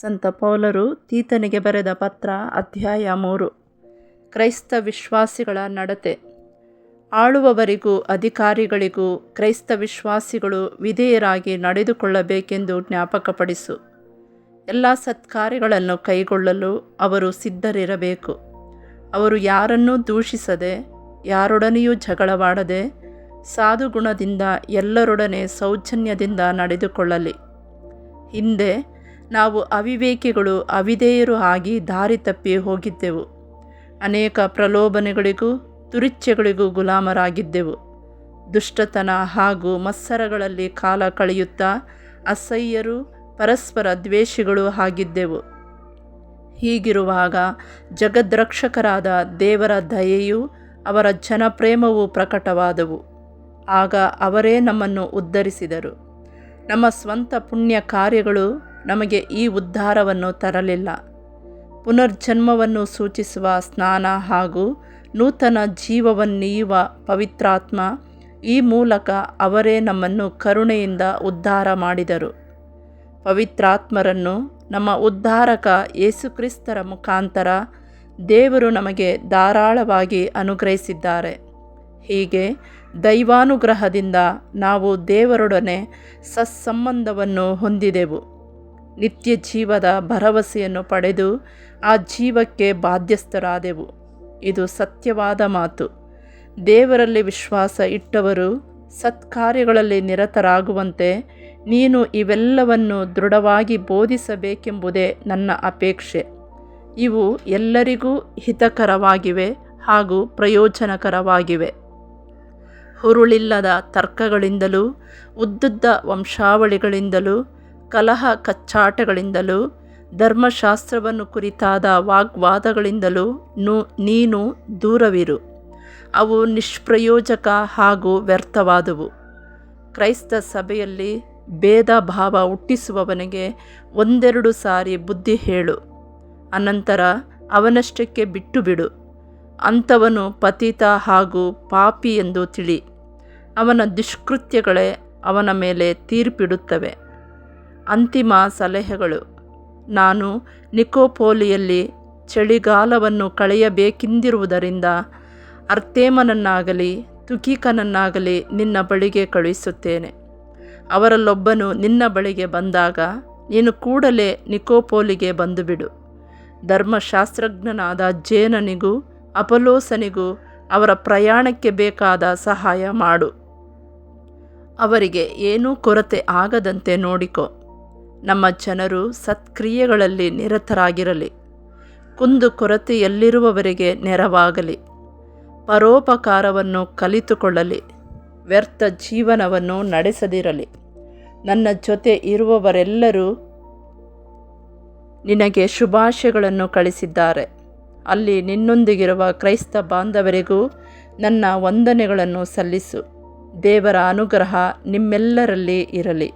ಸಂತ ಪೌಲರು ತೀತನಿಗೆ ಬರೆದ ಪತ್ರ ಅಧ್ಯಾಯ ಮೂರು. ಕ್ರೈಸ್ತ ವಿಶ್ವಾಸಿಗಳ ನಡತೆ. ಆಳುವವರಿಗೂ ಅಧಿಕಾರಿಗಳಿಗೂ ಕ್ರೈಸ್ತ ವಿಶ್ವಾಸಿಗಳು ವಿಧೇಯರಾಗಿ ನಡೆದುಕೊಳ್ಳಬೇಕೆಂದು ಜ್ಞಾಪಕಪಡಿಸು. ಎಲ್ಲ ಸತ್ಕಾರ್ಯಗಳನ್ನು ಕೈಗೊಳ್ಳಲು ಅವರು ಸಿದ್ಧರಿರಬೇಕು. ಅವರು ಯಾರನ್ನೂ ದೂಷಿಸದೆ, ಯಾರೊಡನೆಯೂ ಜಗಳವಾಡದೆ, ಸಾಧುಗುಣದಿಂದ ಎಲ್ಲರೊಡನೆ ಸೌಜನ್ಯದಿಂದ ನಡೆದುಕೊಳ್ಳಲಿ. ಹಿಂದೆ ನಾವು ಅವಿವೇಕಿಗಳು ಅವಿದೇಯರು ಆಗಿ ದಾರಿ ತಪ್ಪಿ ಹೋಗಿದ್ದೆವು. ಅನೇಕ ಪ್ರಲೋಭನೆಗಳಿಗೂ ತುರಿಚ್ಛೆಗಳಿಗೂ ಗುಲಾಮರಾಗಿದ್ದೆವು. ದುಷ್ಟತನ ಹಾಗೂ ಮತ್ಸರಗಳಲ್ಲಿ ಕಾಲ ಕಳೆಯುತ್ತಾ ಅಸಹ್ಯರು, ಪರಸ್ಪರ ದ್ವೇಷಿಗಳು ಆಗಿದ್ದೆವು. ಹೀಗಿರುವಾಗ ಜಗದ್ರಕ್ಷಕರಾದ ದೇವರ ದಯೆಯು ಅವರ ಜನಪ್ರೇಮವು ಪ್ರಕಟವಾದವು. ಆಗ ಅವರೇ ನಮ್ಮನ್ನು ಉದ್ಧರಿಸಿದರು. ನಮ್ಮ ಸ್ವಂತ ಪುಣ್ಯ ಕಾರ್ಯಗಳು ನಮಗೆ ಈ ಉದ್ಧಾರವನ್ನು ತರಲಿಲ್ಲ. ಪುನರ್ಜನ್ಮವನ್ನು ಸೂಚಿಸುವ ಸ್ನಾನ ಹಾಗೂ ನೂತನ ಜೀವವನ್ನೀಯುವ ಪವಿತ್ರಾತ್ಮ ಈ ಮೂಲಕ ಅವರೇ ನಮ್ಮನ್ನು ಕರುಣೆಯಿಂದ ಉದ್ಧಾರ ಮಾಡಿದರು. ಪವಿತ್ರಾತ್ಮರನ್ನು ನಮ್ಮ ಉದ್ಧಾರಕ ಯೇಸುಕ್ರಿಸ್ತರ ಮುಖಾಂತರ ದೇವರು ನಮಗೆ ಧಾರಾಳವಾಗಿ ಅನುಗ್ರಹಿಸಿದ್ದಾರೆ. ಹೀಗೆ ದೈವಾನುಗ್ರಹದಿಂದ ನಾವು ದೇವರೊಡನೆ ಸತ್ಸಂಬಂಧವನ್ನು ಹೊಂದಿದೆವು. ನಿತ್ಯ ಜೀವದ ಭರವಸೆಯನ್ನು ಪಡೆದು ಆ ಜೀವಕ್ಕೆ ಬಾಧ್ಯಸ್ಥರಾದೆವು. ಇದು ಸತ್ಯವಾದ ಮಾತು. ದೇವರಲ್ಲಿ ವಿಶ್ವಾಸ ಇಟ್ಟವರು ಸತ್ಕಾರ್ಯಗಳಲ್ಲಿ ನಿರತರಾಗುವಂತೆ ನೀನು ಇವೆಲ್ಲವನ್ನು ದೃಢವಾಗಿ ಬೋಧಿಸಬೇಕೆಂಬುದೇ ನನ್ನ ಅಪೇಕ್ಷೆ. ಇವು ಎಲ್ಲರಿಗೂ ಹಿತಕರವಾಗಿವೆ ಹಾಗೂ ಪ್ರಯೋಜನಕರವಾಗಿವೆ. ಹುರುಳಿಲ್ಲದ ತರ್ಕಗಳಿಂದಲೂ, ಉದ್ದುದ್ದ ವಂಶಾವಳಿಗಳಿಂದಲೂ ಕಲಹ ಕಚ್ಚಾಟಗಳಿಂದಲೂ, ಧರ್ಮಶಾಸ್ತ್ರವನ್ನು ಕುರಿತಾದ ವಾಗ್ವಾದಗಳಿಂದಲೂ ನೀನು ದೂರವಿರು. ಅವು ನಿಷ್ಪ್ರಯೋಜಕ ಹಾಗೂ ವ್ಯರ್ಥವಾದುವು. ಕ್ರೈಸ್ತ ಸಭೆಯಲ್ಲಿ ಭೇದ ಭಾವ ಹುಟ್ಟಿಸುವವನಿಗೆ ಒಂದೆರಡು ಸಾರಿ ಬುದ್ಧಿ ಹೇಳು. ಅನಂತರ ಅವನಷ್ಟಕ್ಕೆ ಬಿಟ್ಟು ಬಿಡು ಅಂಥವನು ಪತಿತ ಹಾಗೂ ಪಾಪಿ ಎಂದು ತಿಳಿ. ಅವನ ದುಷ್ಕೃತ್ಯಗಳೇ ಅವನ ಮೇಲೆ ತೀರ್ಪಿಡುತ್ತವೆ. ಅಂತಿಮ ಸಲಹೆಗಳು. ನಾನು ನಿಕೋಪೋಲಿಯಲ್ಲಿ ಚಳಿಗಾಲವನ್ನು ಕಳೆಯಬೇಕೆಂದಿರುವುದರಿಂದ ಅರ್ತೇಮನನ್ನಾಗಲಿ ತುಕಿಕನನ್ನಾಗಲಿ ನಿನ್ನ ಬಳಿಗೆ ಕಳುಹಿಸುತ್ತೇನೆ. ಅವರಲ್ಲೊಬ್ಬನು ನಿನ್ನ ಬಳಿಗೆ ಬಂದಾಗ ನೀನು ಕೂಡಲೇ ನಿಕೋಪೋಲಿಗೆ ಬಂದುಬಿಡು. ಧರ್ಮಶಾಸ್ತ್ರಜ್ಞನಾದ ಜೇನನಿಗೂ ಅಪಲೋಸನಿಗೂ ಅವರ ಪ್ರಯಾಣಕ್ಕೆ ಬೇಕಾದ ಸಹಾಯ ಮಾಡು. ಅವರಿಗೆ ಏನೂ ಕೊರತೆ ಆಗದಂತೆ ನೋಡಿಕೊ. ನಮ್ಮ ಜನರು ಸತ್ಕ್ರಿಯೆಗಳಲ್ಲಿ ನಿರತರಾಗಿರಲಿ. ಕುಂದು ಕೊರತೆಯಲ್ಲಿರುವವರಿಗೆ ನೆರವಾಗಲಿ. ಪರೋಪಕಾರವನ್ನು ಕಲಿತುಕೊಳ್ಳಲಿ. ವ್ಯರ್ಥ ಜೀವನವನ್ನು ನಡೆಸದಿರಲಿ. ನನ್ನ ಜೊತೆ ಇರುವವರೆಲ್ಲರೂ ನಿನಗೆ ಶುಭಾಶಯಗಳನ್ನು ಕಳಿಸಿದ್ದಾರೆ. ಅಲ್ಲಿ ನಿನ್ನೊಂದಿಗಿರುವ ಕ್ರೈಸ್ತ ಬಾಂಧವರಿಗೂ ನನ್ನ ವಂದನೆಗಳನ್ನು ಸಲ್ಲಿಸು. ದೇವರ ಅನುಗ್ರಹ ನಿಮ್ಮೆಲ್ಲರಲ್ಲಿ ಇರಲಿ.